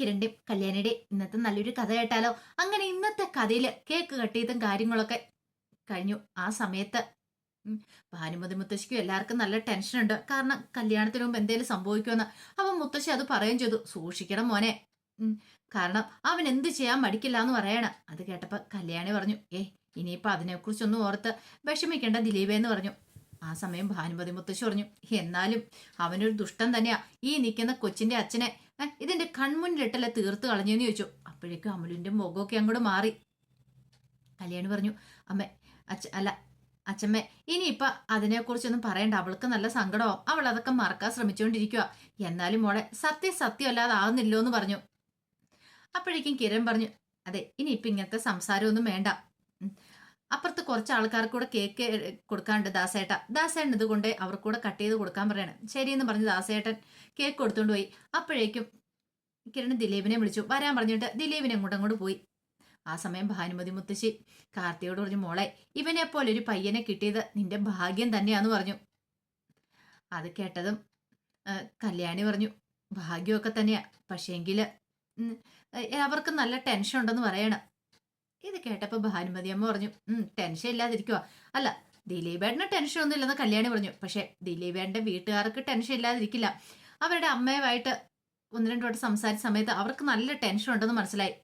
കിരണ്ടി കല്യാണിയുടെ ഇന്നത്തെ നല്ലൊരു കഥ കേട്ടാലോ? അങ്ങനെ ഇന്നത്തെ കഥയിൽ കേക്ക് കട്ടിയതും കാര്യങ്ങളൊക്കെ കഴിഞ്ഞു. ആ സമയത്ത് ഭാനുമതി മുത്തശ്ശിക്കും എല്ലാവർക്കും നല്ല ടെൻഷൻ ഉണ്ട്. കാരണം കല്യാണത്തിന് മുമ്പ് എന്തെങ്കിലും സംഭവിക്കുമെന്ന്. അവൻ മുത്തശ്ശി അത് പറയുകയും ചെയ്തു. സൂക്ഷിക്കണം മോനെ. കാരണം അവൻ എന്ത് ചെയ്യാൻ മടിക്കില്ല എന്ന് പറയണ. അത് കേട്ടപ്പോൾ കല്യാണി പറഞ്ഞു ഏ ഇനിയിപ്പൊ അതിനെക്കുറിച്ചൊന്നും ഓർത്ത് വിഷമിക്കേണ്ട ദിലീപേ എന്ന് പറഞ്ഞു. ആ സമയം ഭാനുമതി മുത്തശ്ശി പറഞ്ഞു എന്നാലും അവനൊരു ദുഷ്ടൻ തന്നെയാ. ഈ നിൽക്കുന്ന കൊച്ചിന്റെ അച്ഛനെ ഇതിന്റെ കൺമുന്നിലിട്ടല്ലേ തീർത്ത് കളഞ്ഞെന്ന് ചോദിച്ചു. അപ്പോഴേക്കും അമലുവിന്റെ മുഖമൊക്കെ അങ്ങോട്ട് മാറി. കല്യാണി പറഞ്ഞു അമ്മ അച്ഛ അല്ല അച്ഛമ്മ ഇനിയിപ്പൊ അതിനെക്കുറിച്ചൊന്നും പറയണ്ട. അവൾക്ക് നല്ല സങ്കടമാവും. അവൾ അതൊക്കെ മറക്കാൻ ശ്രമിച്ചുകൊണ്ടിരിക്കുക എന്നാലും മോളെ സത്യം സത്യമല്ലാതെ ആകുന്നില്ലോ എന്ന് പറഞ്ഞു. അപ്പോഴേക്കും കിരൺ പറഞ്ഞു അതെ ഇനിയിപ്പൊ ഇങ്ങനത്തെ സംസാരമൊന്നും വേണ്ട. അപ്പുറത്ത് കുറച്ച് ആൾക്കാർക്ക് കൂടെ കേക്ക് കൊടുക്കാണ്ട് ദാസേട്ട ദാസേട്ടൻ. ഇതുകൊണ്ട് അവർക്ക് കൂടെ കട്ട് ചെയ്ത് കൊടുക്കാൻ പറയണം. ശരിയെന്ന് പറഞ്ഞ് ദാസേട്ടൻ കേക്ക് കൊടുത്തുകൊണ്ട് പോയി. അപ്പോഴേക്കും കിരൺ ദിലീപിനെ വിളിച്ചു. വരാൻ പറഞ്ഞിട്ട് ദിലീപിനെ അങ്ങോട്ട് അങ്ങോട്ട് പോയി. ആ സമയം ഭാനുമതി മുത്തശ്ശി കാർത്തിയോട് പറഞ്ഞു മോളെ ഇവനെ പോലെ ഒരു പയ്യനെ കിട്ടിയത് നിന്റെ ഭാഗ്യം തന്നെയാന്ന് പറഞ്ഞു. അത് കേട്ടതും കല്യാണി പറഞ്ഞു ഭാഗ്യമൊക്കെ തന്നെയാ. പക്ഷേങ്കിൽ ഉം, അവർക്ക് നല്ല ടെൻഷൻ ഉണ്ടെന്ന് പറയണം. ഇത് കേട്ടപ്പോ ഭാനുമതി അമ്മ പറഞ്ഞു ടെൻഷൻ ഇല്ലാതിരിക്കുക അല്ല ദിലീപേട്ടന് ടെൻഷൻ ഒന്നും ഇല്ലെന്ന് കല്യാണി പറഞ്ഞു. പക്ഷെ ദിലീപേട്ടന്റെ വീട്ടുകാർക്ക് ടെൻഷൻ ഇല്ലാതിരിക്കില്ല. അവരുടെ അമ്മയുമായിട്ട് ഒന്ന് രണ്ടു വട്ടം സംസാരിച്ച സമയത്ത് അവർക്ക് നല്ല ടെൻഷൻ ഉണ്ടെന്ന് മനസ്സിലായി.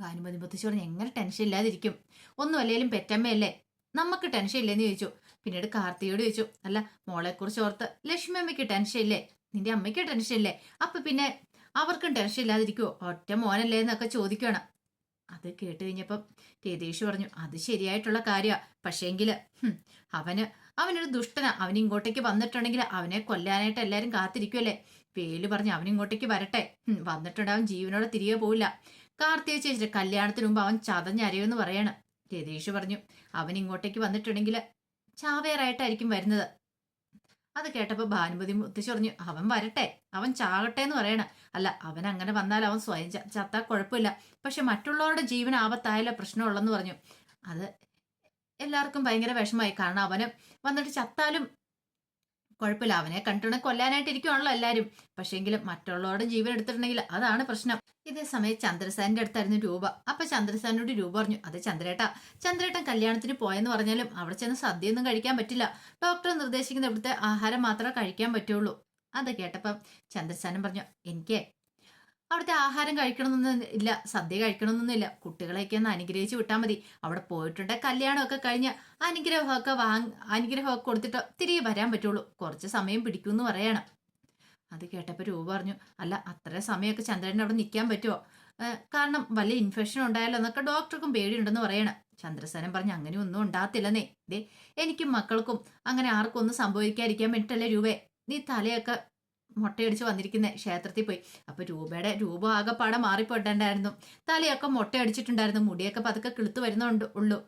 ഭാനുമതി മുത്തശ്ശി പറഞ്ഞു എങ്ങനെ ടെൻഷൻ ഇല്ലാതിരിക്കും? ഒന്നും അല്ലെങ്കിലും പെറ്റമ്മയല്ലേ? നമുക്ക് ടെൻഷൻ ഇല്ലെന്ന് ചോദിച്ചു. പിന്നീട് കാർത്തിയോട് ചോദിച്ചു അല്ല മോളെ കുറിച്ച് ഓർത്ത് ലക്ഷ്മി അമ്മയ്ക്ക് ടെൻഷൻ ഇല്ലേ? നിന്റെ അമ്മയ്ക്ക് ടെൻഷൻ ഇല്ലേ? അപ്പൊ പിന്നെ അവർക്കും ടെൻഷൻ ഇല്ലാതിരിക്കുവോ? ഒറ്റ മോനല്ലേ? എന്നൊക്കെ ചോദിക്കണം അത് കേട്ട് കഴിഞ്ഞപ്പം രതീഷ് പറഞ്ഞു അത് ശരിയായിട്ടുള്ള കാര്യമാ പക്ഷേങ്കിൽ അവന് അവനൊരു ദുഷ്ടനാ. അവൻ ഇങ്ങോട്ടേക്ക് വന്നിട്ടുണ്ടെങ്കിൽ അവനെ കൊല്ലാനായിട്ട് എല്ലാരും കാത്തിരിക്കുമല്ലേ പേൽ പറഞ്ഞു അവൻ ഇങ്ങോട്ടേക്ക് വരട്ടെ. വന്നിട്ടുണ്ട് അവൻ ജീവനോടെ തിരികെ പോവില്ല. കാർത്തിക ചേച്ചിയുടെ കല്യാണത്തിന് മുമ്പ് അവൻ ചതഞ്ഞരയെന്ന് പറയണം. രതീഷ് പറഞ്ഞു അവൻ ഇങ്ങോട്ടേക്ക് വന്നിട്ടുണ്ടെങ്കിൽ ചാവേറായിട്ടായിരിക്കും വരുന്നത്. അത് കേട്ടപ്പോൾ ഭാനുമതി മുത്തശ്ശി പറഞ്ഞു അവൻ വരട്ടെ അവൻ ചാകട്ടെ എന്ന് പറയണ. അല്ല അവൻ അങ്ങനെ വന്നാൽ അവൻ സ്വയം ചത്താൽ ചത്താ കുഴപ്പമില്ല. പക്ഷെ മറ്റുള്ളവരുടെ ജീവൻ ആപത്തായാലോ പ്രശ്നമുള്ളെന്ന് പറഞ്ഞു. അത് എല്ലാവർക്കും ഭയങ്കര വിഷമമായി. കാരണം അവന് വന്നിട്ട് ചത്താലും കുഴപ്പമില്ല. അവനെ കണ്ടിട്ടുണ്ടെങ്കിൽ കൊല്ലാനായിട്ട് ഇരിക്കുവാണല്ലോ എല്ലാവരും പക്ഷേങ്കിലും മറ്റുള്ളവരുടെ ജീവൻ എടുത്തിട്ടുണ്ടെങ്കിൽ അതാണ് പ്രശ്നം. ഇതേ സമയം ചന്ദ്രസാന്റെ അടുത്തായിരുന്നു രൂപ. അപ്പൊ ചന്ദ്രസാനോട് രൂപ പറഞ്ഞു അത് ചന്ദ്രേട്ട ചന്ദ്രേട്ടൻ കല്യാണത്തിന് പോയെന്ന് പറഞ്ഞാലും അവിടെ ചെന്ന് സദ്യയൊന്നും കഴിക്കാൻ പറ്റില്ല. ഡോക്ടർ നിർദ്ദേശിക്കുന്ന ഇവിടുത്തെ ആഹാരം മാത്രമേ കഴിക്കാൻ പറ്റുള്ളൂ. അത് കേട്ടപ്പം ചന്ദ്രസാനം പറഞ്ഞു എനിക്ക് അവിടുത്തെ ആഹാരം കഴിക്കണമെന്നൊന്നും ഇല്ല സദ്യ കഴിക്കണമെന്നൊന്നും ഇല്ല. കുട്ടികളെയൊക്കെ ഒന്ന് അനുഗ്രഹിച്ച് വിട്ടാൽ മതി. അവിടെ പോയിട്ടുണ്ട് കല്യാണമൊക്കെ കഴിഞ്ഞ് അനുഗ്രഹമൊക്കെ വാങ് അനുഗ്രഹമൊക്കെ കൊടുത്തിട്ട് തിരികെ വരാൻ പറ്റുള്ളൂ. കുറച്ച് സമയം പിടിക്കുമെന്ന് പറയണം. അത് കേട്ടപ്പോൾ രൂപ പറഞ്ഞു അല്ല അത്ര സമയമൊക്കെ ചന്ദ്രൻ അവിടെ നിൽക്കാൻ പറ്റുമോ കാരണം വലിയ ഇൻഫെക്ഷൻ ഉണ്ടായാലോ എന്നൊക്കെ ഡോക്ടർക്കും പേടിയുണ്ടെന്ന് പറയണം. ചന്ദ്രസേനൻ പറഞ്ഞു അങ്ങനെ ഒന്നും ഉണ്ടാകത്തില്ലെന്നേ. ദേ എനിക്കും മക്കൾക്കും അങ്ങനെ ആർക്കും ഒന്നും സംഭവിക്കാതിരിക്കാൻ വേണ്ടിയിട്ടല്ലേ രൂപേ. നീ തലയൊക്കെ മുട്ടയടിച്ച് വന്നിരിക്കുന്നേ ക്ഷേത്രത്തിൽ പോയി. അപ്പൊ രൂപയുടെ രൂപ ആകെപ്പാടെ മാറിപ്പോയിട്ടുണ്ടായിരുന്നു. തലയൊക്കെ മുട്ടയടിച്ചിട്ടുണ്ടായിരുന്നു. മുടിയൊക്കെ പതുക്കെ കിളുത്തു വരുന്നുണ്ട് ഉള്ളൂ.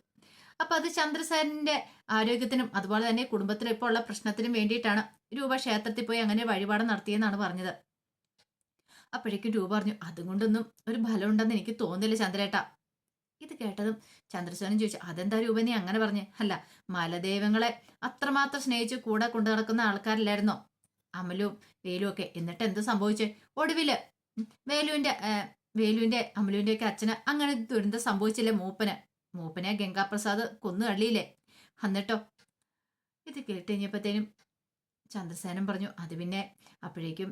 അപ്പൊ അത് ചന്ദ്രസേനന്റെ ആരോഗ്യത്തിനും അതുപോലെ തന്നെ കുടുംബത്തിനും ഇപ്പോൾ ഉള്ള പ്രശ്നത്തിനും വേണ്ടിയിട്ടാണ് രൂപ ക്ഷേത്രത്തിൽ പോയി അങ്ങനെ വഴിപാട് നടത്തിയെന്നാണ് പറഞ്ഞത്. അപ്പോഴേക്കും രൂപ പറഞ്ഞു അതുകൊണ്ടൊന്നും ഒരു ഫലം ഉണ്ടെന്ന് എനിക്ക് തോന്നുന്നില്ല ചന്ദ്രേട്ട. ഇത് കേട്ടതും ചന്ദ്രസേനൻ ചോദിച്ചു അതെന്താ രൂപ നീ അങ്ങനെ പറഞ്ഞു? അല്ല മലദൈവങ്ങളെ അത്രമാത്രം സ്നേഹിച്ച് കൂടെ കൊണ്ടു നടക്കുന്ന ആൾക്കാരില്ലായിരുന്നോ? അമലും വേലു ഒക്കെ. എന്നിട്ട് എന്ത് സംഭവിച്ചേ? ഒടുവിൽ വേലുവിന്റെ വേലുവിന്റെ അമലുവിന്റെ ഒക്കെ അച്ഛന് അങ്ങനെ ദുരന്തം സംഭവിച്ചില്ലേ മൂപ്പന്? മൂപ്പനെ ഗംഗാപ്രസാദ് കൊന്നു തള്ളിയില്ലേ? എന്നിട്ടോ? ഇത് കേട്ട് കഴിഞ്ഞപ്പോഴത്തേനും ചന്ദ്രസേനൻ പറഞ്ഞു അത് പിന്നെ അപ്പോഴേക്കും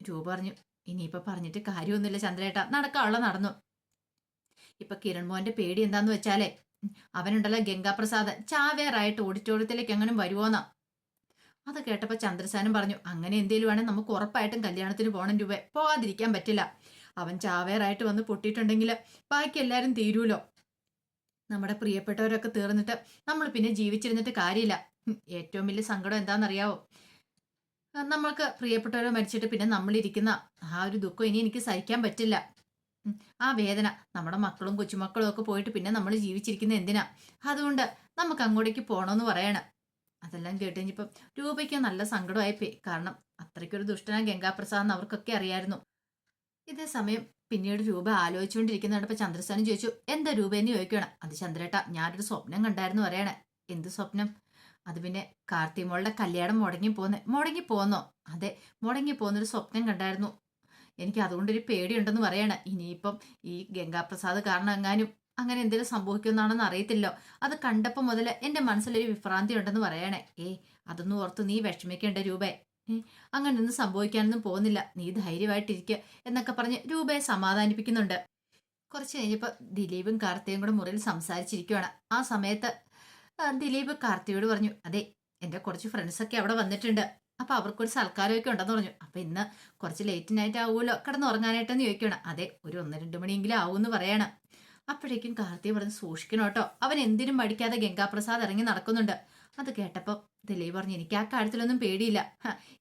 രൂപ പറഞ്ഞു ഇനിയിപ്പോൾ പറഞ്ഞിട്ട് കാര്യമൊന്നുമില്ല ചന്ദ്രേട്ട നടക്കാനുള്ള നടന്നു. ഇപ്പൊ കിരൺ മോഹന്റെ പേടി എന്താന്ന് വെച്ചാലേ അവനുണ്ടല്ലോ ഗംഗാപ്രസാദ് ചാവേറായിട്ട് ഓഡിറ്റോറിയത്തിലേക്ക് എങ്ങനെ വരുമോന്നാ അത് കേട്ടപ്പോൾ ചന്ദ്രസേനൻ പറഞ്ഞു അങ്ങനെ എന്തേലും വേണേൽ നമുക്ക് ഉറപ്പായിട്ടും കല്യാണത്തിന് പോകണം രൂപ പോകാതിരിക്കാൻ പറ്റില്ല. അവൻ ചാവേറായിട്ട് വന്ന് പൊട്ടിയിട്ടുണ്ടെങ്കിൽ ബാക്കി എല്ലാരും തീരൂലോ? നമ്മുടെ പ്രിയപ്പെട്ടവരൊക്കെ തീർന്നിട്ട് നമ്മൾ പിന്നെ ജീവിച്ചിരുന്നിട്ട് കാര്യമില്ല. ഏറ്റവും വലിയ സങ്കടം എന്താണെന്നറിയാവോ? നമ്മൾക്ക് പ്രിയപ്പെട്ടവർ മരിച്ചിട്ട് പിന്നെ നമ്മളിരിക്കുന്ന ആ ഒരു ദുഃഖം ഇനി എനിക്ക് സഹിക്കാൻ പറ്റില്ല. ആ വേദന നമ്മുടെ മക്കളും കൊച്ചുമക്കളും ഒക്കെ പോയിട്ട് പിന്നെ നമ്മൾ ജീവിച്ചിരിക്കുന്ന എന്തിനാ? അതുകൊണ്ട് നമുക്ക് അങ്ങോട്ടേക്ക് പോകണമെന്ന് പറയണം. അതെല്ലാം കേട്ട് കഴിഞ്ഞപ്പം രൂപയ്ക്ക് നല്ല സങ്കടമായി പേ കാരണം അത്രയ്ക്കൊരു ദുഷ്ടനാ ഗംഗാപ്രസാദ് എന്ന് അവർക്കൊക്കെ അറിയായിരുന്നു. ഇതേ സമയം പിന്നീട് രൂപ ആലോചിച്ചുകൊണ്ടിരിക്കുന്നുണ്ടപ്പോ ചന്ദ്രസേനൻ ചോദിച്ചു എന്താ രൂപ? എന്ന് ചോദിക്കണം അത് ചന്ദ്രേട്ട ഞാനൊരു സ്വപ്നം കണ്ടായിരുന്നു പറയണേ. എന്ത് സ്വപ്നം? അത് പിന്നെ കാർത്തിമോളുടെ കല്യാണം മുടങ്ങി പോന്നെ. മുടങ്ങി പോന്നോ? അതെ മുടങ്ങി പോന്നൊരു സ്വപ്നം കണ്ടായിരുന്നു. എനിക്ക് അതുകൊണ്ടൊരു പേടിയുണ്ടെന്ന് പറയണ. ഇനിയിപ്പം ഈ ഗംഗാപ്രസാദ് കാരണം എങ്ങാനും അങ്ങനെ എന്തെങ്കിലും സംഭവിക്കുമെന്നാണെന്ന് അറിയത്തില്ലോ അത് കണ്ടപ്പോൾ മുതൽ എന്റെ മനസ്സിലൊരു വിഭ്രാന്തി ഉണ്ടെന്ന് പറയണേ. ഏ അതൊന്നും ഓർത്ത് നീ വിഷമിക്കേണ്ട രൂപേ. ഏ, അങ്ങനെയൊന്നും സംഭവിക്കാനൊന്നും പോകുന്നില്ല. നീ ധൈര്യമായിട്ടിരിക്കുക എന്നൊക്കെ പറഞ്ഞ് രൂപയെ സമാധാനിപ്പിക്കുന്നുണ്ട്. കുറച്ച് കഴിഞ്ഞപ്പോൾ ദിലീപും കാർത്തിയും കൂടെ മുറിയിൽ സംസാരിച്ചിരിക്കുകയാണ് ആ സമയത്ത് ദിലീപ് കാർത്തിയോട് പറഞ്ഞു അതെ എന്റെ കുറച്ച് ഫ്രണ്ട്സൊക്കെ അവിടെ വന്നിട്ടുണ്ട്. അപ്പൊ അവർക്കൊരു സൽക്കാരമൊക്കെ ഉണ്ടെന്ന് പറഞ്ഞു. അപ്പൊ ഇന്ന് കുറച്ച് ലേറ്റ് നൈറ്റ് ആവുമല്ലോ കിടന്നുറങ്ങാനായിട്ടെന്ന് ചോദിക്കണം അതെ ഒരു ഒന്ന് രണ്ട് മണിയെങ്കിലും എന്ന് പറയണം. അപ്പോഴേക്കും കാർത്തി പറഞ്ഞ് സൂക്ഷിക്കണം കേട്ടോ. അവൻ എന്തിനും മടിക്കാതെ ഗംഗാപ്രസാദ് ഇറങ്ങി നടക്കുന്നുണ്ട്. അത് കേട്ടപ്പോൾ ദിലീപ് പറഞ്ഞു എനിക്ക് ആ കാര്യത്തിലൊന്നും പേടിയില്ല.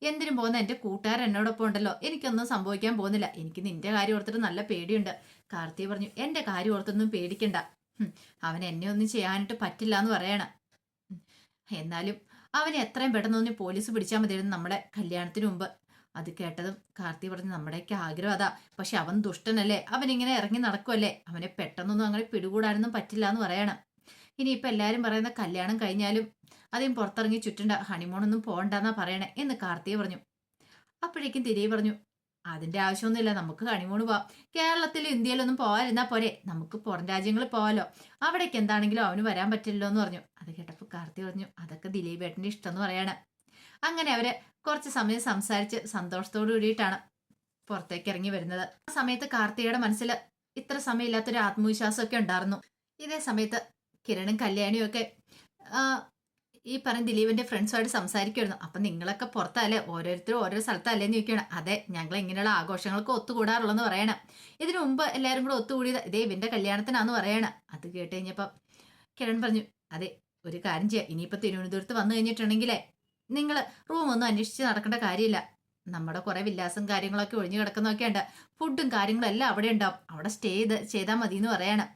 എന്തിനും പോകുന്ന? എന്റെ കൂട്ടുകാരൻ എന്നോടൊപ്പം ഉണ്ടല്ലോ. എനിക്കൊന്നും സംഭവിക്കാൻ പോകുന്നില്ല. എനിക്ക് നിന്റെ കാര്യം ഓർത്തിട്ട് നല്ല പേടിയുണ്ട്. കാർത്തി പറഞ്ഞു എന്റെ കാര്യം ഓർത്തൊന്നും പേടിക്കണ്ട. അവൻ എന്നെ ഒന്നും ചെയ്യാനായിട്ട് പറ്റില്ല എന്ന് പറയണം. എന്നാലും അവനെ എത്രയും പെട്ടെന്ന് ഒന്ന് പോലീസ് പിടിച്ചാൽ മതിയായിരുന്നു നമ്മുടെ കല്യാണത്തിന് മുമ്പ്. അത് കേട്ടതും കാർത്തി പറഞ്ഞു നമ്മുടെയൊക്കെ ആഗ്രഹം അതാ. പക്ഷെ അവൻ ദുഷ്ടനല്ലേ? അവൻ ഇങ്ങനെ ഇറങ്ങി നടക്കുമല്ലേ അവനെ പെട്ടെന്നൊന്നും അങ്ങനെ പിടികൂടാനൊന്നും പറ്റില്ല എന്ന് പറയണം. ഇനിയിപ്പോൾ എല്ലാവരും പറയുന്ന കല്യാണം കഴിഞ്ഞാലും അധികം പുറത്തിറങ്ങി ചുറ്റണ്ട ഹണിമൂണൊന്നും പോകണ്ടെന്നാ പറയണേ എന്ന് കാർത്തിക പറഞ്ഞു. അപ്പോഴേക്കും തിരികെ പറഞ്ഞു അതിന്റെ ആവശ്യമൊന്നുമില്ല നമുക്ക് ഹണിമൂണ് പോവാം. കേരളത്തിലും ഇന്ത്യയിലൊന്നും പോകാതിരുന്നാ പോരെ നമുക്ക് പുറം രാജ്യങ്ങളിൽ പോകാലോ അവിടേക്ക് എന്താണെങ്കിലും അവന് വരാൻ പറ്റില്ലല്ലോ എന്ന് പറഞ്ഞു. അത് കേട്ടപ്പോൾ കാർത്തി പറഞ്ഞു അതൊക്കെ ദിലീപ് ഏട്ടന്റെ ഇഷ്ടം എന്ന് പറയാണ്. അങ്ങനെ അവർ കുറച്ച് സമയം സംസാരിച്ച് സന്തോഷത്തോടു കൂടിയിട്ടാണ് പുറത്തേക്ക് ഇറങ്ങി വരുന്നത്. ആ സമയത്ത് കാർത്തികയുടെ മനസ്സിൽ ഇത്ര സമയമില്ലാത്തൊരു ആത്മവിശ്വാസമൊക്കെ ഉണ്ടായിരുന്നു. ഇതേ സമയത്ത് കിരണും കല്യാണിയും ഒക്കെ ഈ പറഞ്ഞ ദിലീപിന്റെ ഫ്രണ്ട്സുമായിട്ട് സംസാരിക്കുമായിരുന്നു അപ്പൊ നിങ്ങളൊക്കെ പുറത്തല്ലേ? ഓരോരുത്തരും ഓരോ സ്ഥലത്തല്ലേ എന്ന് ചോദിക്കണം അതെ ഞങ്ങൾ ഇങ്ങനെയുള്ള ആഘോഷങ്ങൾക്ക് ഒത്തുകൂടാറുള്ളെന്ന് പറയണം. ഇതിനു മുമ്പ് എല്ലാവരും കൂടെ ഒത്തുകൂടിയത് ഇതേ ഇവന്റെ കല്യാണത്തിനാന്ന് പറയണം. അത് കേട്ട് കഴിഞ്ഞപ്പം കിരൺ പറഞ്ഞു അതെ ഒരു കാര്യം ചെയ്യാം. ഇനിയിപ്പോൾ തിരുവനന്തപുരത്ത് വന്നു കഴിഞ്ഞിട്ടുണ്ടെങ്കിലേ നിങ്ങൾ റൂമൊന്നും അന്വേഷിച്ച് നടക്കേണ്ട കാര്യമില്ല. നമ്മുടെ കുറേ വിലാസം കാര്യങ്ങളൊക്കെ ഒഴിഞ്ഞു കിടക്കുന്നൊക്കെ ഉണ്ട്. ഫുഡും കാര്യങ്ങളും എല്ലാം അവിടെ ഉണ്ടാവും. അവിടെ സ്റ്റേ ചെയ്ത് ചെയ്താൽ മതി എന്ന് പറയണം.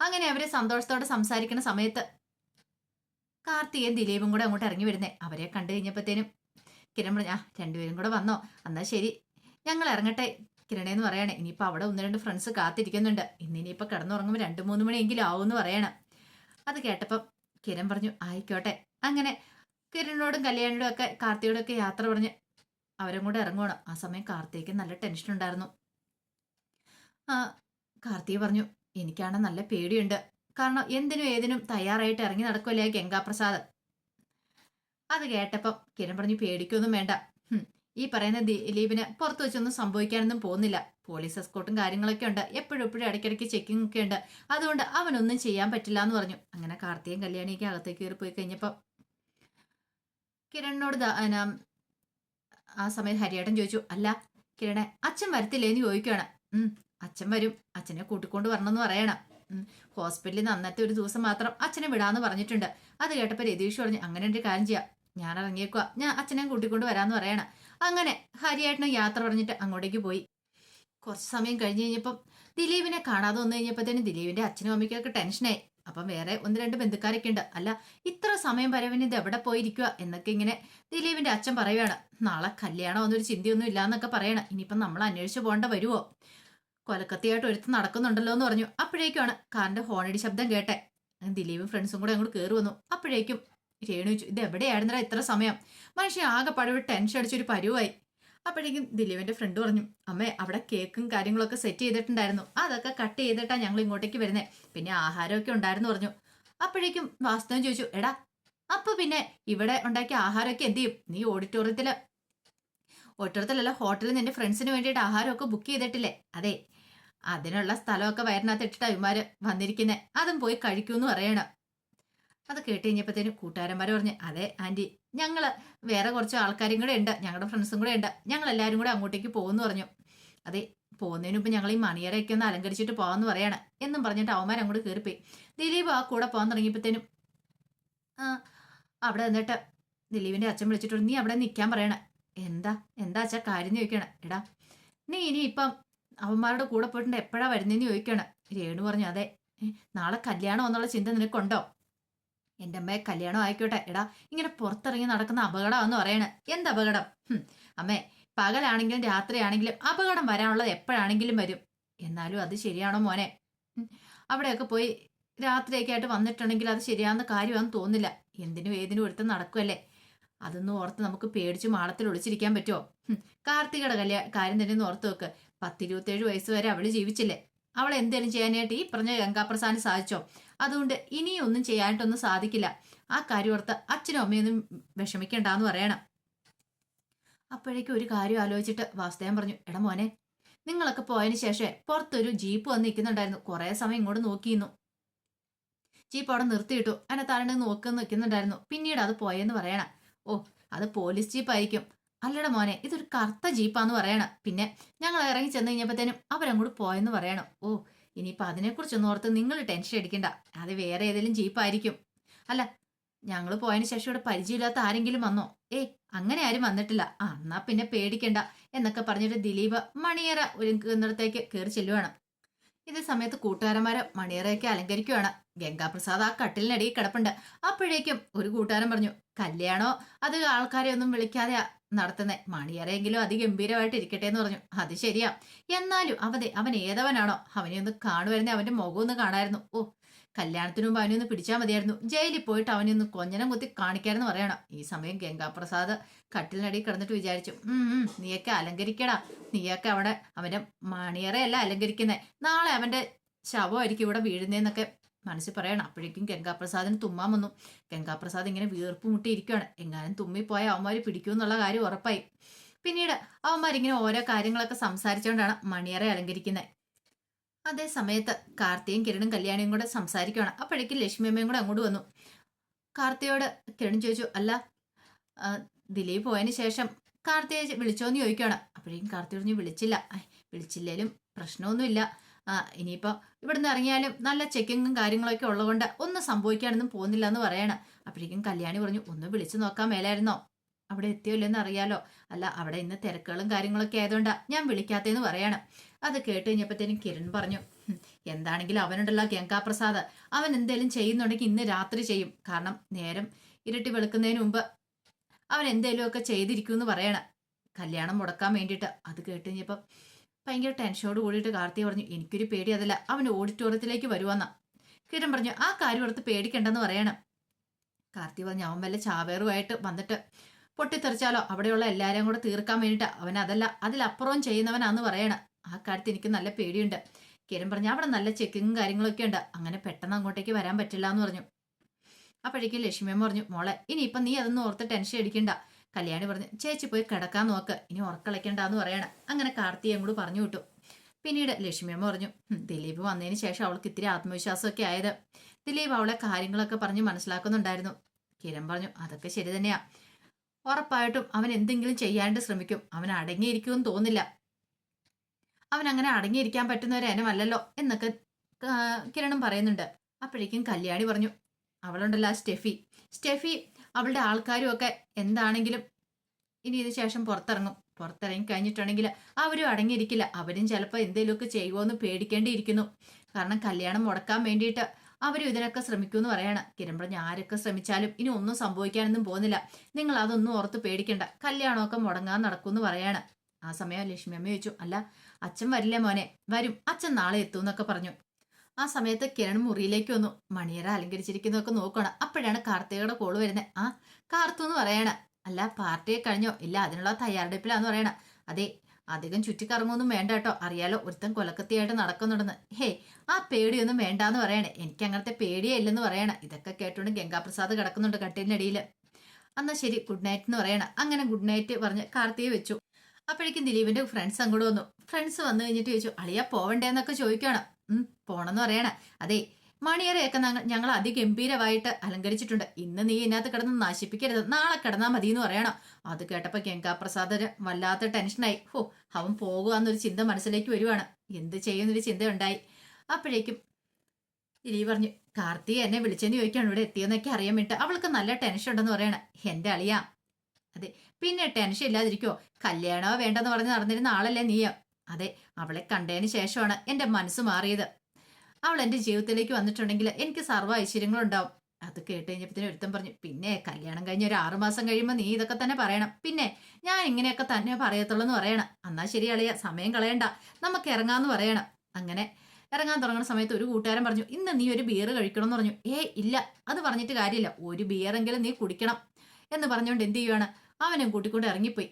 അങ്ങനെ അവരെ സന്തോഷത്തോടെ സംസാരിക്കുന്ന സമയത്ത് കാർത്തികയും ദിലീപും കൂടെ അങ്ങോട്ട് ഇറങ്ങി വരുന്നേ. അവരെ കണ്ടു കഴിഞ്ഞപ്പോഴത്തേനും കിരൺ പറഞ്ഞു ആ രണ്ടുപേരും കൂടെ വന്നോ. എന്നാ ശരി. ഞങ്ങൾ ഇറങ്ങട്ടെ. കിരണേന്ന് പറയണേ. ഇനിയിപ്പോൾ അവിടെ ഒന്ന് രണ്ട് ഫ്രണ്ട്സ് കാത്തിരിക്കുന്നുണ്ട്. ഇന്ന് ഇനിയിപ്പോൾ കിടന്നുറങ്ങുമ്പോൾ രണ്ട് മൂന്ന് മണിയെങ്കിലും ആവുമെന്ന് പറയണം. അത് കേട്ടപ്പം കിരൺ പറഞ്ഞു ആയിക്കോട്ടെ. അങ്ങനെ കിരണിനോടും കല്യാണിയോടും ഒക്കെ കാർത്തിയോടും ഒക്കെ യാത്ര പറഞ്ഞ് അവരും കൂടെ ഇറങ്ങുവാണ്. ആ സമയം കാർത്തിക്ക് നല്ല ടെൻഷൻ ഉണ്ടായിരുന്നു. കാർത്തിക പറഞ്ഞു എനിക്കാണ് നല്ല പേടിയുണ്ട്. കാരണം എന്തിനും ഏതിനും തയ്യാറായിട്ട് ഇറങ്ങി നടക്കുമല്ലേ ഗംഗാപ്രസാദ്? അത് കേട്ടപ്പം കിരൺ പറഞ്ഞു പേടിക്കൊന്നും വേണ്ട. ഈ പറയുന്ന ദിലീപിന് പുറത്തു വെച്ചൊന്നും സംഭവിക്കാനൊന്നും പോകുന്നില്ല. പോലീസ് എസ്കോട്ടും കാര്യങ്ങളൊക്കെ ഉണ്ട്. എപ്പോഴും എപ്പോഴും ഇടയ്ക്കിടയ്ക്ക് ചെക്കിംഗ് ഒക്കെ ഉണ്ട്. അതുകൊണ്ട് അവനൊന്നും ചെയ്യാൻ പറ്റില്ല എന്ന് പറഞ്ഞു. അങ്ങനെ കാർത്തിയും കല്യാണിയൊക്കെ അകത്തേക്ക് കയറി പോയി കഴിഞ്ഞപ്പം കിരണിനോട് ആ സമയത്ത് ഹരിയേട്ടൻ ചോദിച്ചു അല്ല കിരണെ അച്ഛൻ വരത്തില്ലേ? എന്ന് ചോദിക്കുകയാണ് അച്ഛൻ വരും. അച്ഛനെ കൂട്ടിക്കൊണ്ട് വരണമെന്ന് പറയണം. ഹോസ്പിറ്റലിൽ നിന്ന് അന്നത്തെ ഒരു ദിവസം മാത്രം അച്ഛനെ വിടാന്ന് പറഞ്ഞിട്ടുണ്ട്. അത് കേട്ടപ്പോൾ രതീഷ് പറഞ്ഞു അങ്ങനെ ഒരു കാര്യം ചെയ്യാം. ഞാൻ ഇറങ്ങിയേക്കുക ഞാൻ അച്ഛനെ കൂട്ടിക്കൊണ്ട് വരാന്ന് പറയണം. അങ്ങനെ ഹരിയേട്ടനും യാത്ര പറഞ്ഞിട്ട് അങ്ങോട്ടേക്ക് പോയി. കുറച്ച് സമയം കഴിഞ്ഞ് കഴിഞ്ഞപ്പം ദിലീപിനെ കാണാതെ വന്നു കഴിഞ്ഞപ്പോഴത്തേനും ദിലീപിന്റെ അച്ഛനും അമ്മയ്ക്കൊക്കെ ടെൻഷനായി. അപ്പം വേറെ ഒന്ന് രണ്ട് ബന്ധുക്കാരൊക്കെ ഉണ്ട്. അല്ല ഇത്ര സമയം വരവിന് ഇത് എവിടെ പോയിരിക്കുക എന്നൊക്കെ ഇങ്ങനെ ദിലീപിന്റെ അച്ഛൻ പറയുകയാണ് നാളെ കല്യാണം ഒന്നൊരു ചിന്തയൊന്നും ഇല്ലാന്നൊക്കെ പറയണം. ഇനിയിപ്പം നമ്മൾ അന്വേഷിച്ച് പോകേണ്ട വരുമോ കൊലക്കത്തിയായിട്ട് ഒരുത്ത് നടക്കുന്നുണ്ടല്ലോ എന്ന് പറഞ്ഞു. അപ്പോഴേക്കുമാണ് കാറിന്റെ ഹോണടി ശബ്ദം കേട്ടെ. ദിലീപും ഫ്രണ്ട്സും കൂടെ അങ്ങോട്ട് കയറി വന്നു. അപ്പോഴേക്കും രേണു ചോദിച്ചു ഇത് എവിടെയായിരുന്നടാ ഇത്ര സമയം? മനുഷ്യ ആകെ പടവ് ടെൻഷൻ അടിച്ചൊരു പരുവായി. അപ്പോഴേക്കും ദിലീപിന്റെ ഫ്രണ്ട് പറഞ്ഞു അമ്മേ അവിടെ കേക്കും കാര്യങ്ങളൊക്കെ സെറ്റ് ചെയ്തിട്ടുണ്ടായിരുന്നു. അതൊക്കെ കട്ട് ചെയ്തിട്ടാണ് ഞങ്ങൾ ഇങ്ങോട്ടേക്ക് വരുന്നത് പിന്നെ ആഹാരമൊക്കെ ഉണ്ടായിരുന്നു പറഞ്ഞു. അപ്പോഴേക്കും വാസ്തവം ചോദിച്ചു എടാ അപ്പൊ പിന്നെ ഇവിടെ ഉണ്ടാക്കിയ ആഹാരമൊക്കെ എന്ത് ചെയ്യും? നീ ഓഡിറ്റോറിയത്തിൽ ഓഡിറ്റോറിയത്തിലല്ല ഹോട്ടലിൽ നിന്റെ ഫ്രണ്ട്സിന് വേണ്ടിയിട്ട് ആഹാരമൊക്കെ ബുക്ക് ചെയ്തിട്ടില്ലേ? അതെ അതിനുള്ള സ്ഥലമൊക്കെ വയറിനകത്ത് ഇട്ടിട്ട് ഇമാര് വന്നിരിക്കുന്നേ. അതും പോയി കഴിക്കൂന്ന് പറയണം. അത് കേട്ട് കഴിഞ്ഞപ്പോഴത്തേനും കൂട്ടുകാരന്മാർ പറഞ്ഞു അതെ ആന്റി ഞങ്ങൾ വേറെ കുറച്ച് ആൾക്കാരും കൂടെ ഉണ്ട്. ഞങ്ങളുടെ ഫ്രണ്ട്സും കൂടെ ഉണ്ട്. ഞങ്ങൾ എല്ലാവരും കൂടെ അങ്ങോട്ടേക്ക് പോകുമെന്ന് പറഞ്ഞു. അതെ പോകുന്നതിന് മുമ്പ് ഞങ്ങൾ ഈ മണിയറയൊക്കെ ഒന്ന് അലങ്കരിച്ചിട്ട് പോകാമെന്ന് പറയാണ്. എന്നും പറഞ്ഞിട്ട് അവന്മാർ അങ്ങോട്ട് കയറിപ്പോയി ദിലീപ് ആ കൂടെ പോകാൻ തുടങ്ങിയപ്പോഴത്തേനും അവിടെ നിന്നിട്ട് ദിലീപിന്റെ അച്ഛൻ വിളിച്ചിട്ടുണ്ട്. നീ അവിടെ നിൽക്കാൻ പറയണേ. എന്താ? എന്താ അച്ഛാ? കാര്യം ചോദിക്കണം. എടാ നീ ഇനി ഇപ്പം അവന്മാരുടെ കൂടെ പോയിട്ടുണ്ട്. എപ്പോഴാ വരുന്നതെന്ന് ചോദിക്കണം. രേണു പറഞ്ഞു അതെ. നാളെ കല്യാണം എന്നുള്ള ചിന്ത നിനക്കുണ്ടോ? എന്റെ അമ്മയെ കല്യാണം ആയിക്കോട്ടെ. എടാ ഇങ്ങനെ പുറത്തിറങ്ങി നടക്കുന്ന അപകടമാണെന്ന് പറയണേ. എന്ത് അപകടം? അമ്മേ പകലാണെങ്കിലും രാത്രിയാണെങ്കിലും അപകടം വരാനുള്ളത് എപ്പോഴാണെങ്കിലും വരും. എന്നാലും അത് ശരിയാണോ മോനെ? അവിടെയൊക്കെ പോയി രാത്രിയൊക്കെ ആയിട്ട് വന്നിട്ടുണ്ടെങ്കിൽ അത് ശരിയാണെന്ന് കാര്യമാണെന്ന് തോന്നില്ല എന്തിനും ഏതിനും ഒരുത്ത് നടക്കുമല്ലേ അതൊന്നും ഓർത്ത് നമുക്ക് പേടിച്ച് മാളത്തിൽ ഒളിച്ചിരിക്കാൻ പറ്റുമോ കാർത്തികയുടെ കല്യാ കാര്യം തന്നെ ഓർത്ത് വെക്ക്. പത്തിരുപത്തേഴ് വയസ്സ് വരെ അവൾ ജീവിച്ചില്ലേ? അവൾ എന്തേലും ചെയ്യാനായിട്ട് ഈ പറഞ്ഞ ഗംഗാപ്രസാദിന് സാധിച്ചോ? അതുകൊണ്ട് ഇനിയും ഒന്നും ചെയ്യാനായിട്ടൊന്നും സാധിക്കില്ല. ആ കാര്യം ഓർത്ത് അച്ഛനും അമ്മയൊന്നും വിഷമിക്കണ്ടെന്ന് പറയണം. അപ്പോഴേക്കും ഒരു കാര്യം ആലോചിച്ചിട്ട് വാസുദേവൻ പറഞ്ഞു എടാ മോനെ നിങ്ങളൊക്കെ പോയതിന് ശേഷം പുറത്തൊരു ജീപ്പ് വന്ന് നിൽക്കുന്നുണ്ടായിരുന്നു. കുറേ സമയം ഇങ്ങോട്ട് നോക്കിയിരുന്നു. ജീപ്പ് അവിടെ നിർത്തിയിട്ടു. അതിനെ താഴെ നോക്കുന്ന നിൽക്കുന്നുണ്ടായിരുന്നു. പിന്നീട് അത് പോയെന്ന് പറയണം. ഓ അത് പോലീസ് ജീപ്പായിരിക്കും. അല്ലട മോനെ ഇതൊരു കറുത്ത ജീപ്പാന്ന് പറയണം. പിന്നെ ഞങ്ങൾ ഇറങ്ങി ചെന്ന് കഴിഞ്ഞപ്പോഴത്തേനും അവരങ്ങോട്ട് പോയെന്ന് പറയണം. ഓ ഇനിയിപ്പോൾ അതിനെക്കുറിച്ചൊന്നും ഓർത്ത് നിങ്ങൾ ടെൻഷൻ അടിക്കണ്ട. അത് വേറെ ഏതെങ്കിലും ജീപ്പായിരിക്കും. അല്ല ഞങ്ങൾ പോയതിന് ശേഷം ഇവിടെ പരിചയമില്ലാത്ത ആരെങ്കിലും വന്നോ? ഏ അങ്ങനെ ആരും വന്നിട്ടില്ല. ആ എന്നാ പിന്നെ പേടിക്കണ്ട എന്നൊക്കെ പറഞ്ഞിട്ട് ദിലീപ് മണിയറ ഒരുക്കുന്നിടത്തേക്ക് കയറി ചെല്ലുവാണ്. ഇതേ സമയത്ത് കൂട്ടുകാരന്മാരെ മണിയറയൊക്കെ അലങ്കരിക്കുവാണ്. ഗംഗാപ്രസാദ് ആ കട്ടിലിനടിയിൽ കിടപ്പുണ്ട്. അപ്പോഴേക്കും ഒരു കൂട്ടുകാരൻ പറഞ്ഞു കല്യാണോ? അത് ആൾക്കാരെ ഒന്നും വിളിക്കാതെ നടത്തുന്നേ. മണിയറയെങ്കിലും അതിഗംഭീരമായിട്ട് ഇരിക്കട്ടെ എന്ന് പറഞ്ഞു. അത് ശരിയാ. എന്നാലും അവതെ അവൻ ഏതവനാണോ? അവനെ ഒന്ന് കാണുവരുന്നേ അവന്റെ മുഖം ഒന്ന് കാണായിരുന്നു. ഓ കല്യാണത്തിന് മുമ്പ് അവനെയൊന്ന് പിടിച്ചാൽ മതിയായിരുന്നു. ജയിലിൽ പോയിട്ട് അവനെ ഒന്ന് കൊഞ്ഞനം കുത്തി കാണിക്കാരെന്ന് പറയണം. ഈ സമയം ഗംഗാപ്രസാദ് കട്ടിലിനടി കിടന്നിട്ട് വിചാരിച്ചു. നീയൊക്കെ അലങ്കരിക്കടാ. നീയൊക്കെ അവിടെ അവന്റെ മണിയറയല്ല അലങ്കരിക്കുന്നേ. നാളെ അവന്റെ ശവമായിരിക്കും ഇവിടെ വീഴുന്നേന്നൊക്കെ മനസ്സിൽ പറയണം. അപ്പോഴേക്കും ഗംഗാപ്രസാദിന് തുമ്മാൻ വന്നു. ഗംഗാപ്രസാദ് ഇങ്ങനെ വീർപ്പ് മുട്ടിയിരിക്കുകയാണ് എങ്ങാനും തുമ്മിപ്പോയ അവന്മാർ പിടിക്കുമെന്നുള്ള കാര്യം ഉറപ്പായി. പിന്നീട് അവന്മാരിങ്ങനെ ഓരോ കാര്യങ്ങളൊക്കെ സംസാരിച്ചുകൊണ്ടാണ് മണിയറ അലങ്കരിക്കുന്നത് അതേ സമയത്ത് കാർത്തിയും കിരണും കല്യാണിയും കൂടെ സംസാരിക്കുകയാണ് അപ്പോഴേക്കും ലക്ഷ്മിയമ്മയും കൂടെ അങ്ങോട്ട് വന്നു. കാർത്തിയോട് കിരൺ ചോദിച്ചു അല്ല ദിലീപ് പോയതിന് ശേഷം കാർത്തിയെ വിളിച്ചോന്ന് ചോദിക്കുകയാണ് അപ്പോഴേക്കും കാർത്തി പറഞ്ഞു വിളിച്ചില്ല. വിളിച്ചില്ലേലും പ്രശ്നമൊന്നുമില്ല. ഇനിയിപ്പോൾ ഇവിടുന്ന് ഇറങ്ങിയാലും നല്ല ചെക്കിങ്ങും കാര്യങ്ങളൊക്കെ ഉള്ളതുകൊണ്ട് ഒന്നും സംഭവിക്കാനൊന്നും പോകുന്നില്ല എന്ന് പറയാണ്. അപ്പോഴേക്കും കല്യാണി പറഞ്ഞു ഒന്ന് വിളിച്ചു നോക്കാൻ മേലായിരുന്നോ? അവിടെ എത്തിയോ ഇല്ലെന്ന് അറിയാലോ. അല്ല അവിടെ ഇന്ന് തിരക്കുകളും കാര്യങ്ങളൊക്കെ ആയതുകൊണ്ടാ ഞാൻ വിളിക്കാത്തേന്ന് പറയണം. അത് കേട്ട് കഴിഞ്ഞപ്പോഴത്തേനും കിരൺ പറഞ്ഞു എന്താണെങ്കിലും അവനുണ്ടല്ലോ ഗംഗാപ്രസാദ്. അവൻ എന്തേലും ചെയ്യുന്നുണ്ടെങ്കിൽ ഇന്ന് രാത്രി ചെയ്യും. കാരണം നേരം ഇരട്ടി വെളുക്കുന്നതിന് മുമ്പ് അവൻ എന്തേലുമൊക്കെ ചെയ്തിരിക്കുമെന്ന് പറയണം. കല്യാണം മുടക്കാൻ വേണ്ടിയിട്ട്. അത് കേട്ട് ഭയങ്കര ടെൻഷനോട് കൂടിയിട്ട് കാർത്തി പറഞ്ഞു എനിക്കൊരു പേടി അതല്ല. അവൻ ഓഡിറ്റോറിയത്തിലേക്ക് വരുവാന്നാ. കിരൺ പറഞ്ഞു ആ കാര്യം ഓർത്ത് പേടിക്കണ്ടെന്ന് പറയണം. കാർത്തി പറഞ്ഞു അവൻ വല്ല ചാവേറുമായിട്ട് വന്നിട്ട് പൊട്ടിത്തെറിച്ചാലോ? അവിടെയുള്ള എല്ലാവരെയും കൂടെ തീർക്കാൻ വേണ്ടിയിട്ട് അവൻ അതല്ല അതിലപ്പുറവും ചെയ്യുന്നവനാന്ന് പറയണ. ആ കാര്യത്തിൽ എനിക്ക് നല്ല പേടിയുണ്ട്. കിരൺ പറഞ്ഞു അവിടെ നല്ല ചെക്കിങ്ങും കാര്യങ്ങളൊക്കെ ഉണ്ട്. അങ്ങനെ പെട്ടെന്ന് അങ്ങോട്ടേക്ക് വരാൻ പറ്റില്ല എന്ന് പറഞ്ഞു. അപ്പോഴേക്കും ലക്ഷ്മിയമ്മ പറഞ്ഞു മോളെ ഇനി ഇനിയിപ്പം നീ അതൊന്നും ഓർത്ത് ടെൻഷൻ അടിക്കണ്ട. കല്യാണി പറഞ്ഞു ചേച്ചി പോയി കിടക്കാൻ നോക്ക്. ഇനി ഉറക്കളയ്ക്കണ്ടെന്ന് പറയണം. അങ്ങനെ കാർത്തി അങ്ങോട്ട് പറഞ്ഞു വിട്ടു. പിന്നീട് ലക്ഷ്മിയമ്മ പറഞ്ഞു ദിലീപ് വന്നതിന് ശേഷം അവൾക്ക് ഇത്തിരി ആത്മവിശ്വാസമൊക്കെ ആയത്. ദിലീപ് അവളെ കാര്യങ്ങളൊക്കെ പറഞ്ഞ് മനസ്സിലാക്കുന്നുണ്ടായിരുന്നു. കിരൺ പറഞ്ഞു അതൊക്കെ ശരി തന്നെയാ. ഉറപ്പായിട്ടും അവൻ എന്തെങ്കിലും ചെയ്യാണ്ട് ശ്രമിക്കും. അവൻ അടങ്ങിയിരിക്കുമെന്ന് തോന്നില്ല അവൻ അങ്ങനെ അടങ്ങിയിരിക്കാൻ പറ്റുന്ന ഒരു ഇനമല്ലല്ലോ എന്നൊക്കെ കിരണം പറയുന്നുണ്ട്. അപ്പോഴേക്കും കല്യാണി പറഞ്ഞു അവളുണ്ടല്ലോ സ്റ്റെഫി. സ്റ്റെഫി അവളുടെ ആൾക്കാരും ഒക്കെ എന്താണെങ്കിലും ഇനി ഇതിന് ശേഷം പുറത്തിറങ്ങും. പുറത്തിറങ്ങി കഴിഞ്ഞിട്ടുണ്ടെങ്കിൽ അവരും അടങ്ങിയിരിക്കില്ല. അവരും ചിലപ്പോൾ എന്തെങ്കിലുമൊക്കെ ചെയ്യുമോ എന്ന് പേടിക്കേണ്ടിയിരിക്കുന്നു. കാരണം കല്യാണം മുടക്കാൻ വേണ്ടിയിട്ട് അവരും ഇതിനൊക്കെ ശ്രമിക്കുമെന്ന് പറയാണ്. കിരൺ ആരൊക്കെ ശ്രമിച്ചാലും ഇനി ഒന്നും സംഭവിക്കാനൊന്നും പോകുന്നില്ല. നിങ്ങൾ അതൊന്നും ഓർത്ത് പേടിക്കണ്ട. കല്യാണമൊക്കെ മുടങ്ങാൻ നടക്കുമെന്ന് പറയാണ്. ആ സമയം ലക്ഷ്മി അമ്മ ചോദിച്ചു അല്ല അച്ഛൻ വരില്ലേ മോനെ? വരും. അച്ഛൻ നാളെ എത്തും എന്നൊക്കെ പറഞ്ഞു. ആ സമയത്ത് കിരൺ മുറിയിലേക്ക് വന്നു. മണിയറ അലങ്കരിച്ചിരിക്കുന്നതൊക്കെ നോക്കണം. അപ്പോഴാണ് കാർത്തികയുടെ കോൾ വരുന്നത്. ആ കാർത്തു എന്ന് പറയണ. അല്ല പാർട്ടിയെ കഴിഞ്ഞോ? ഇല്ല അതിനുള്ള തയ്യാറെടുപ്പിലാന്ന് പറയണ. അതെ അധികം ചുറ്റിക്കറങ്ങൊന്നും വേണ്ട കേട്ടോ. അറിയാലോ ഒരുത്തൻ കൊലക്കത്തിയായിട്ട് നടക്കുന്നുണ്ടെന്ന്. ഹേ ആ പേടിയൊന്നും വേണ്ടാന്ന് പറയണേ. എനിക്ക് അങ്ങനത്തെ പേടിയേ ഇല്ലെന്ന് പറയണ. ഇതൊക്കെ കേട്ടോണ്ട് ഗംഗാപ്രസാദ് കിടക്കുന്നുണ്ട് കട്ടിലിനടിയിൽ എന്നാ ശരി ഗുഡ് നൈറ്റ് എന്ന് പറയണ. അങ്ങനെ ഗുഡ് നൈറ്റ് പറഞ്ഞ് കാർത്തിയെ വെച്ചു. അപ്പോഴേക്കും ദിലീപിന്റെ ഫ്രണ്ട്സ് അങ്ങോട്ട് വന്നു. ഫ്രണ്ട്സ് വന്നു കഴിഞ്ഞിട്ട് ചോദിച്ചു അളിയാ പോവണ്ടേന്നൊക്കെ ചോദിക്കണം. ഉം പോണെന്ന് പറയണ. അതെ മണിയറയൊക്കെ ഞങ്ങൾ അതിഗംഭീരമായിട്ട് അലങ്കരിച്ചിട്ടുണ്ട്. ഇന്ന് നീ ഇതിനകത്ത് കിടന്ന് നശിപ്പിക്കരുത്. നാളെ കിടന്നാൽ മതി എന്ന് പറയണം. അത് കേട്ടപ്പോ ഗംഗാപ്രസാദന് വല്ലാത്ത ടെൻഷനായി. ഹോ അവൻ പോകുക എന്നൊരു ചിന്ത മനസ്സിലേക്ക് വരുവാണ്. എന്ത് ചെയ്യുന്നൊരു ചിന്ത ഉണ്ടായി അപ്പോഴേക്കും ഇലി പറഞ്ഞു കാർത്തിക എന്നെ വിളിച്ചെന്ന് ചോദിക്കാണ് ഇവിടെ എത്തിയെന്നൊക്കെ അറിയാൻ വേണ്ടിട്ട് അവൾക്ക് നല്ല ടെൻഷൻ ഉണ്ടെന്ന് പറയണ. എന്റെ അളിയാ. അതെ പിന്നെ ടെൻഷൻ ഇല്ലാതിരിക്കോ കല്യാണമോ വേണ്ടെന്ന് പറഞ്ഞ് നടന്നിരുന്ന ആളല്ലേ നീയോ? അതെ അവളെ കണ്ടതിന് ശേഷമാണ് എന്റെ മനസ്സ് മാറിയത്. അവൾ എന്റെ ജീവിതത്തിലേക്ക് വന്നിട്ടുണ്ടെങ്കിൽ എനിക്ക് സർവ ഐശ്വര്യങ്ങളുണ്ടാവും. അത് കേട്ട് കഴിഞ്ഞപ്പോഴത്തേനും ഒരുത്തൻ പറഞ്ഞു പിന്നെ കല്യാണം കഴിഞ്ഞ ഒരു ആറുമാസം കഴിയുമ്പോൾ നീ ഇതൊക്കെ തന്നെ പറയണം. പിന്നെ ഞാൻ ഇങ്ങനെയൊക്കെ തന്നെ പറയത്തുള്ളൂ എന്ന് പറയണം. എന്നാ ശരി അളിയ സമയം കളയണ്ട. നമുക്ക് ഇറങ്ങാന്ന് പറയണം. അങ്ങനെ ഇറങ്ങാൻ തുടങ്ങുന്ന സമയത്ത് ഒരു കൂട്ടുകാരൻ പറഞ്ഞു ഇന്ന് നീ ഒരു ബിയർ കഴിക്കണം എന്ന് പറഞ്ഞു. ഏ ഇല്ല. അത് പറഞ്ഞിട്ട് കാര്യമില്ല. ഒരു ബിയറെങ്കിലും നീ കുടിക്കണം. എന്ന് പറഞ്ഞുകൊണ്ട് എന്ത് ചെയ്യുവാണ്? അവനും കൂട്ടിക്കൊണ്ട് ഇറങ്ങിപ്പോയി.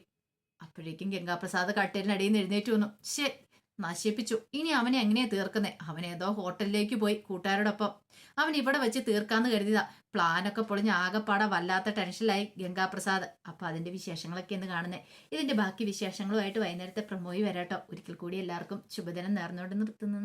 അപ്പോഴേക്കും ഗംഗാപ്രസാദ് കട്ടിലിനടിയിൽ നിന്ന് എഴുന്നേറ്റ് വന്നു. ശേ നശിപ്പിച്ചു. ഇനി അവനെ എങ്ങനെയാ തീർക്കുന്നേ? അവൻ ഏതോ ഹോട്ടലിലേക്ക് പോയി കൂട്ടുകാരോടൊപ്പം. അവൻ ഇവിടെ വെച്ച് തീർക്കാന്ന് കരുതിയതാ. പ്ലാനൊക്കെ പൊളിഞ്ഞ് ആകെപ്പാടെ വല്ലാത്ത ടെൻഷനിലായി ഗംഗാപ്രസാദ്. അപ്പൊ അതിന്റെ വിശേഷങ്ങളൊക്കെ എന്ന് കാണുന്നേ. ഇതിന്റെ ബാക്കി വിശേഷങ്ങളുമായിട്ട് വൈകുന്നേരത്തെ പ്രമോയി വരാട്ടോ. ഒരിക്കൽ കൂടി എല്ലാവർക്കും ശുഭദിനം നേർന്നുകൊണ്ട് നിർത്തുന്നു.